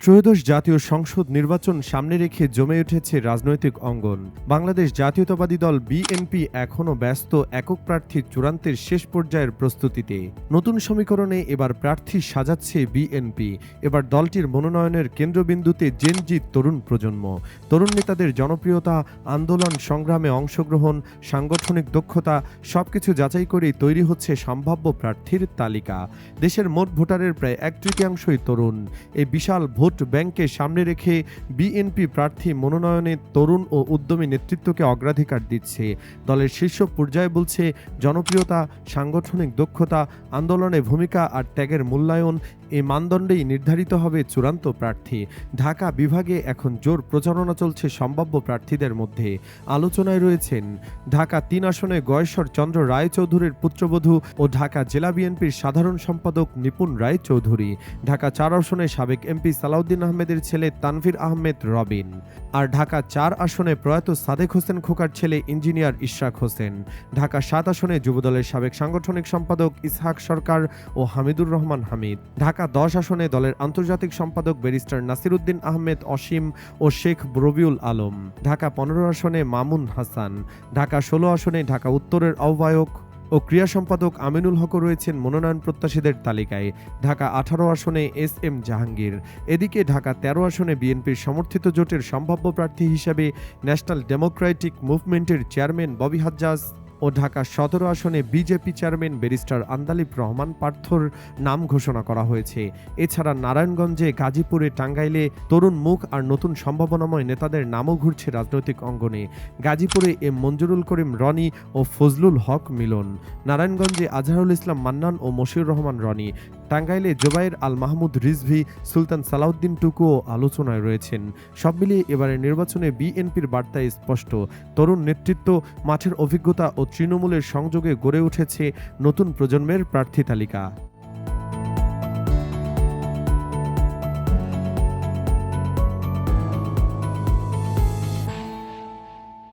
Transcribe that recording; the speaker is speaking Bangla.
ত্রয়োদশ জাতীয় সংসদ নির্বাচন সামনে রেখে জমে উঠেছে রাজনৈতিক অঙ্গন। বাংলাদেশ জাতীয়তাবাদী দল বিএনপি এখনও ব্যস্ত একক প্রার্থী চূড়ান্তের শেষ পর্যায়ের প্রস্তুতিতে। নতুন সমীকরণে এবার প্রার্থী সাজাচ্ছে বিএনপি। এবার দলটির মনোনয়নের কেন্দ্রবিন্দুতে জেনজি তরুণ প্রজন্ম। তরুণ নেতাদের জনপ্রিয়তা, আন্দোলন, সংগ্রামে অংশগ্রহণ, সাংগঠনিক দক্ষতা, সবকিছু যাচাই করেই তৈরি হচ্ছে সম্ভাব্য প্রার্থীর তালিকা। দেশের মোট ভোটারের প্রায় এক তৃতীয়াংশই তরুণ। এই বিশাল ভোট ব্যাংককে সামনে রেখে বিএনপি প্রার্থী মনোনয়নে তরুণ ও উদ্যমী নেতৃত্বকে অগ্রাধিকার দিচ্ছে। দলের শীর্ষ পর্যায়ে বলছে, জনপ্রিয়তা, সাংগঠনিক দক্ষতা, আন্দোলনে ভূমিকা আর ত্যাগের মূল্যায়ন এই মানদণ্ডেই নির্ধারিত হবে চূড়ান্ত প্রার্থী। ঢাকা বিভাগে এখন জোর প্রচারণা চলছে সম্ভাব্য প্রার্থীদের মধ্যে। আলোচনায় রয়েছেন ঢাকা তিন আসনে গয়েশ্বর চন্দ্র রায়চৌধুরীর পুত্রবধূ ও ঢাকা জেলা বিএনপির সাধারণ সম্পাদক নিপুণ রায়চৌধুরী। ঢাকা চার আসনে সাবেক এমপি সালাউদ্দিন আহমেদের ছেলে তানভীর আহমেদ রবিন। আর ঢাকা চার আসনে প্রয়াত সাদেক হোসেন খোকার ছেলে ইঞ্জিনিয়ার ইশরাক হোসেন। ঢাকা সাত আসনে যুবদলের সাবেক সাংগঠনিক সম্পাদক ইসহাক সরকার ও হামিদুর রহমান হামিদ। ঢাকা দশ আসনে দলের আন্তর্জাতিক সম্পাদক ব্যারিস্টার নাসিরুদ্দিন আহমেদ, অসীম ও শেখ রবিউল আলম। ঢাকা পনেরো আসনে মামুন হাসান। ঢাকা ষোলো আসনে ঢাকা উত্তরের আহ্বায়ক ও ক্রিয়া সম্পাদক আমিনুল হক রয়েছেন মনোনয়ন প্রত্যাশীদের তালিকায়। ঢাকা আঠারো আসনে এস এম জাহাঙ্গীর। এদিকে ঢাকা তেরো আসনে বিএনপির সমর্থিত জোটের সম্ভাব্য প্রার্থী হিসেবে ন্যাশনাল ডেমোক্রেটিক মুভমেন্টের চেয়ারম্যান ববি হাজ্জাজ ও ঢাকা সতেরো আসনে BJP chairman barrister Andaleeb Rahman পার্থর নাম ঘোষণা করা হয়েছে। এছাড়া নারায়ণগঞ্জে, গাজীপুরে, টাঙ্গাইলে তরুণ মুখ আর নতুন সম্ভাবনাময় নেতাদের নামও ঘুরছে রাজনৈতিক অঙ্গনে। গাজীপুরে এম মঞ্জুরুল করিম রনি ও ফজলুল হক মিলন। নারায়ণগঞ্জে আজহারুল ইসলাম মান্নান ও মশিউর রহমান রনি। টাঙ্গাইলে জোবাইর আল মাহমুদ রিজভি, সুলতান সালাউদ্দিন টুকুও আলোচনায় রয়েছেন। সব মিলিয়ে এবারে নির্বাচনে বিএনপির বার্তা স্পষ্ট। তরুণ নেতৃত্ব, মাঠের অভিজ্ঞতা ও তৃণমূলের সংযোগে গড়ে উঠেছে নতুন প্রজন্মের প্রার্থী তালিকা।